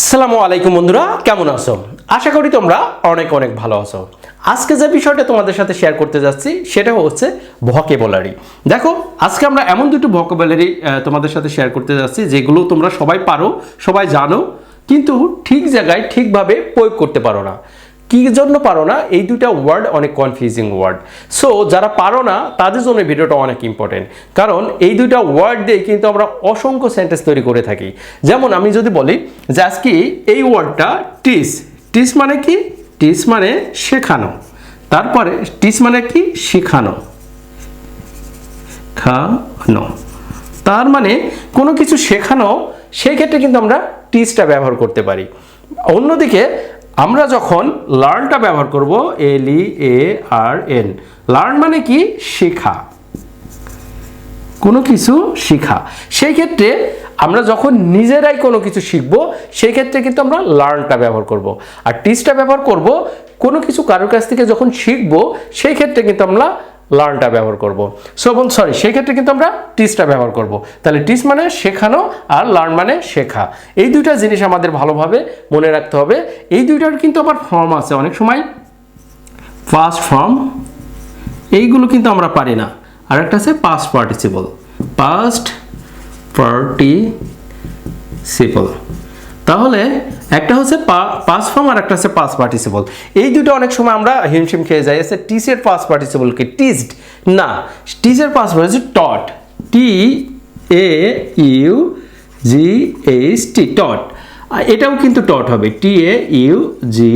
আসসালামু আলাইকুম বন্ধুরা, কেমন আছো? আশা করি তোমরা অনেক অনেক ভালো আছো। আজকে যে বিষয়টা তোমাদের সাথে শেয়ার করতে যাচ্ছি, সেটা হচ্ছে ভকেবুলারি দেখো, আজকে আমরা এমন দুটো ভকেবুলারি তোমাদের সাথে শেয়ার করতে যাচ্ছি, যেগুলো তোমরা সবাই পারো, সবাই জানো, কিন্তু ঠিক জায়গায় ঠিকভাবে প্রয়োগ করতে পারো না। কি জন্য পারো না? এই দুটা ওয়ার্ড অনেক কনফিউজিং ওয়ার্ড সো যারা পারো না, তাদের জন্য ভিডিওটা অনেক ইম্পর্টেন্ট কারণ এই দুইটা ওয়ার্ড দিয়ে কিন্তু আমরা অসংখ্য সেন্টেন্স তৈরি করে থাকি। যেমন আমি যদি বলি যে আজকে এই ওয়ার্ডটা টিস। টিস মানে কি? টিস মানে শেখানো। তারপরে টিস মানে কি? শেখানো। খানো। তার মানে কোনো কিছু শেখানো, সেই ক্ষেত্রে কিন্তু আমরা টিসটা ব্যবহার করতে পারি। অন্যদিকে আমরা যখন লার্নটা ব্যবহার করব এল E A R N learn মানে কি? শেখা। কোনো কিছু শেখা। সেই ক্ষেত্রে আমরা যখন নিজেরাই কোনো কিছু শিখব, সেই ক্ষেত্রে কিন্তু আমরা লার্নটা ব্যবহার করব। আর টিচটা ব্যবহার করব, কোনো কিছু কারোর কাছ থেকে যখন শিখব, সেই ক্ষেত্রে কিন্তু আমরা লার্নটা ব্যবহার করব। সো বোন সরি সেই ক্ষেত্রে কিন্তু আমরা টিসটা ব্যবহার করব। তাহলে টিস মানে শেখানো আর লার্ন মানে শেখা। এই দুইটা জিনিস আমাদের ভালোভাবে মনে রাখতে হবে। এই দুইটার কিন্তু আবার ফর্ম আছে। অনেক সময় ফার্স্ট ফর্ম এইগুলো কিন্তু আমরা পারি না। আর একটা আছে পাস্ট পার্টিসিপল পাস্ট পার্টিসিপল তাহলে একটা হচ্ছে পাস ফর্ম আর একটা হচ্ছে পাস পার্টিসিপল এই দুটো অনেক সময় আমরা হিমশিম খেয়ে যাই। আছে টিসের পাস পার্টিসিপলকে টিসড না টিসের পাস হচ্ছে টট টি এ ইউ জি এইচ টি টট এটাও কিন্তু টট হবে। টি এ ইউ জি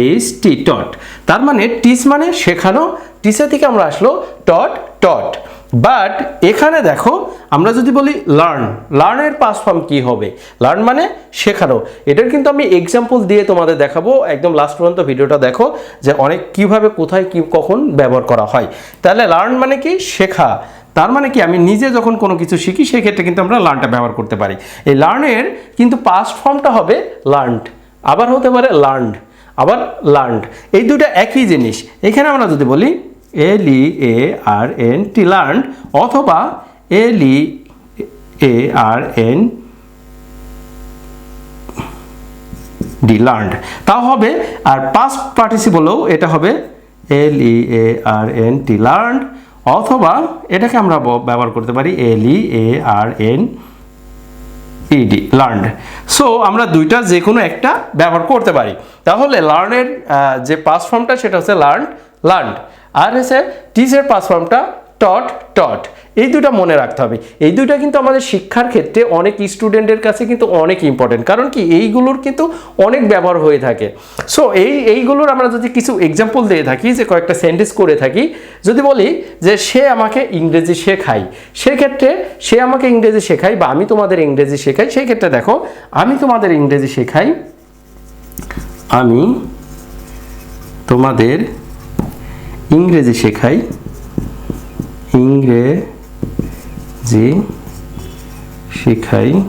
এইচ টি টট তার মানে টিস মানে শেখানো। টিসে থেকে আমরা আসলো টট টট বাট এখানে দেখো, আমরা যদি বলি লার্ন লার্নের পাস ফর্ম কি হবে? লার্ন মানে শেখানো। এটার কিন্তু আমি এক্সাম্পল দিয়ে তোমাদের দেখাবো। একদম লাস্ট পর্যন্ত ভিডিওটা দেখো যে অনেক কীভাবে, কোথায়, কি, কখন ব্যবহার করা হয়। তাহলে লার্ন মানে কি? শেখা। তার মানে কি? আমি নিজে যখন কোনো কিছু শিখি, সেক্ষেত্রে কিন্তু আমরা লার্নটা ব্যবহার করতে পারি। এই লার্নের কিন্তু পাস্ট ফর্মটা হবে লার্নড আবার হতে পারে লার্নড আবার লার্নড এই দুটো একই জিনিস। এখানে আমরা যদি বলি এল E A R N T learn অথবা L E A R N D learned তাও হবে, আর পাস্ট পার্টিসিপলেও এটা হবে এল E A R N T learned অথবা এটাকে আমরা ব্যবহার করতে পারি L E A R N E D learned so আমরা দুইটা যে কোনো একটা ব্যবহার করতে পারি। তাহলে লার্নের যে পাস ফর্মটা সেটা হচ্ছে লার্ন লার্নড আর হচ্ছে টিচের পাস ফর্মটা টট টট এই দুটা মনে রাখতে হবে। এই দুইটা কিন্তু আমাদের শিক্ষার ক্ষেত্রে অনেক স্টুডেন্টের কাছে কিন্তু অনেক ইম্পর্টেন্ট কারণ কি? এইগুলোর কিন্তু অনেক ব্যবহার হয়ে থাকে। সো এই, এইগুলোর আমরা যদি কিছু এক্সাম্পল দিয়ে থাকি, যে কয়েকটা সেন্টেন্স করে থাকি, যদি বলি যে সে আমাকে ইংরেজি শেখায়। সেক্ষেত্রে সে আমাকে ইংরেজি শেখায় বা আমি তোমাদের ইংরেজি শেখাই সেই ক্ষেত্রে দেখো, আমি তোমাদের ইংরেজি শেখাই, আমি তোমাদের ইংরেজি শেখাই। ইংরেজি শেখাই।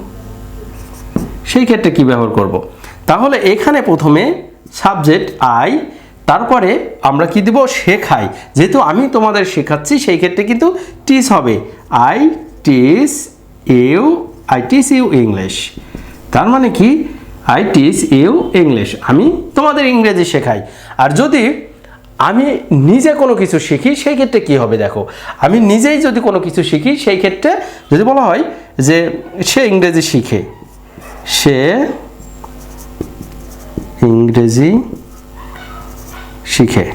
সেই ক্ষেত্রে কি ব্যবহার করব? তাহলে এখানে প্রথমে সাবজেক্ট আই তারপরে আমরা কি দিব? শেখাই। যেহেতু আমি তোমাদের শেখাচ্ছি, সেই ক্ষেত্রে কিন্তু টিস হবে। I teach you I teach you English তার মানে কি? আই টিস ইউ ইংলিশ আমি তোমাদের ইংরেজি শেখাই। আর যদি আমি নিজে কোনো কিছু শিখি, সেই ক্ষেত্রে কি হবে দেখো? আমি নিজেই যদি কোনো কিছু শিখি, সেই ক্ষেত্রে যদি বলা হয় যে সে ইংরেজি শিখে, সে ইংরেজি শিখে।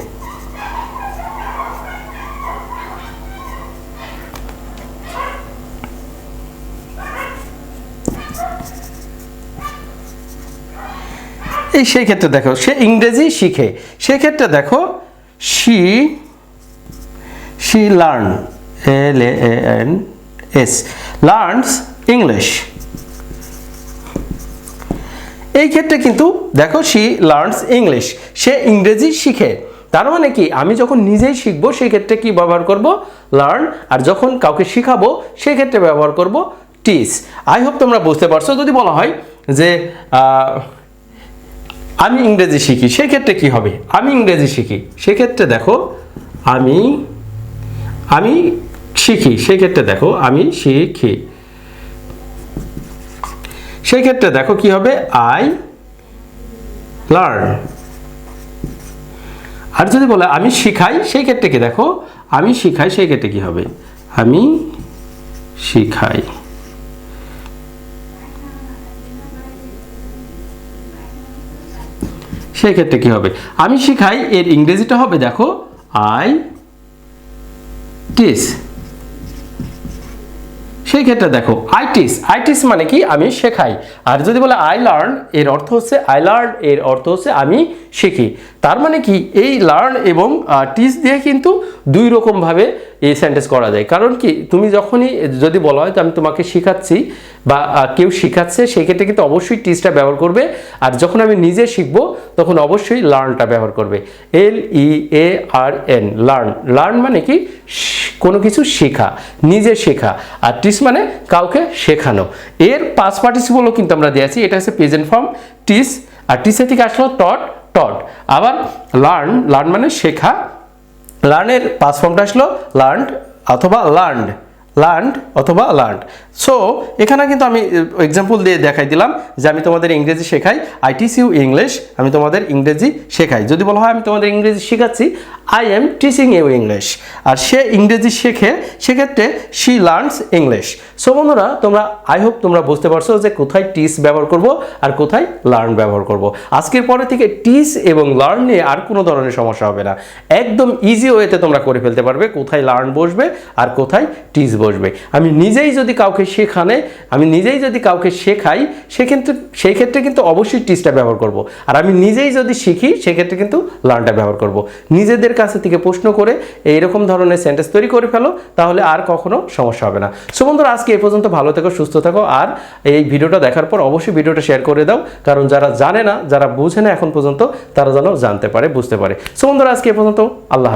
এই সেই ক্ষেত্রে দেখো, সে ইংরেজি শিখে। সেক্ষেত্রে দেখো she she learn L A N S learns English এই ক্ষেত্রে কিন্তু দেখো শি লার্নস ইংলিশ সে ইংরেজি শিখে। তার মানে কি? আমি যখন নিজেই শিখব, সেই ক্ষেত্রে কি ব্যবহার করব? লার্ন আর যখন কাউকে শিখাবো, সেই ক্ষেত্রে ব্যবহার করব টিস আই হোপ তোমরা বুঝতে পারছ। যদি বলা হয় যে আমি ইংরেজি শিখি, সেক্ষেত্রে কি হবে? আমি ইংরেজি শিখি, সেক্ষেত্রে দেখো আমি আমি শিখি, সেক্ষেত্রে দেখো আমি শিখি। সেই ক্ষেত্রে দেখো কি হবে? আই লার্ন আর যদি বলে আমি শিখাই সেই ক্ষেত্রে কি দেখো? আমি শিখাই সেই ক্ষেত্রে কি হবে? আমি শিখাই। সেই ক্ষেত্রে কি হবে? আমি শিখাই, এর ইংরেজিটা হবে, দেখো আই টিস সেই ক্ষেত্রে দেখো আইটিস আইটিস মানে কি? আমি শেখাই। আর যদি বলে আই লার্ন এর অর্থ হচ্ছে আই লার্ন এর অর্থ হচ্ছে আমি শিখি তার মানে কি এই লার্ন এবং টিচ দিয়ে কিন্তু দুই রকমভাবে এই সেন্টেন্স করা যায়। কারণ কি তুমি যখনই, যদি বলা হয় তো আমি তোমাকে শেখাচ্ছি বা কেউ শেখাচ্ছে, সেই ক্ষেত্রে কিন্তু অবশ্যই টিচটা ব্যবহার করবে। আর যখন আমি নিজে শিখব, তখন অবশ্যই লার্নটা ব্যবহার করবে। L E A R N learn learn মানে কি কোনো কিছু শেখা, নিজে শেখা। আর টিস মানে কাউকে শেখানো। এর পাঁচ পার্টিসিপলও কিন্তু আমরা দিয়েছি এটা হচ্ছে প্রেজেন্ট ফর্ম টিস আর টিসের থেকে আসলো টট টট আবার লার্ন লার্ন মানে শেখা। লার্নের পাঁচ ফর্মটা আসলো লার্নড অথবা লার্নড লার্নড অথবা লার্নড সো এখানে কিন্তু আমি এক্সাম্পল দিয়ে দেখাই দিলাম যে আমি তোমাদের ইংরেজি শেখাই আই টিস ইউ ইংলিশ আমি তোমাদের ইংরেজি শেখাই। যদি বলা হয় আমি তোমাদের ইংরেজি শেখাচ্ছি I am teaching you English আর সে ইংরেজি শেখে, সেক্ষেত্রে শি লার্নস ইংলিশ সো বন্ধুরা, তোমরা আই হোপ তোমরা বুঝতে পারছ যে কোথায় টিস ব্যবহার করব আর কোথায় লার্ন ব্যবহার করব। আজকের পরে থেকে টিস এবং লার্ন নিয়ে আর কোনো ধরনের সমস্যা হবে না। একদম ইজি ওয়েতে তোমরা করে ফেলতে পারবে কোথায় লার্ন বসবে আর কোথায় টিস বসবে। আমি নিজেই যদি কাউকে শেখানে, আমি নিজেই যদি কাউকে শেখাই সেক্ষেত্রে সেই ক্ষেত্রে কিন্তু অবশ্যই টিসটা ব্যবহার করব। আর আমি নিজেই যদি শিখি সেক্ষেত্রে কিন্তু লার্নটা ব্যবহার করব। নিজেদের কাছে থেকে প্রশ্ন করে, এইরকম ধরনের সেন্টেন্স তৈরি করে ফেলো, তাহলে আর কখনো সমস্যা হবে না। সো বন্ধুরা, আজকে এই পর্যন্ত ভালো থেকো, সুস্থ থাকো। আর এই ভিডিওটা দেখার পর অবশ্যই ভিডিওটা শেয়ার করে দাও। কারণ যারা জানে না, যারা বুঝে না এখন পর্যন্ত, তারা যেন জানতে পারে, বুঝতে পারে। সো বন্ধুরা, আজকে এই পর্যন্ত আল্লাহ।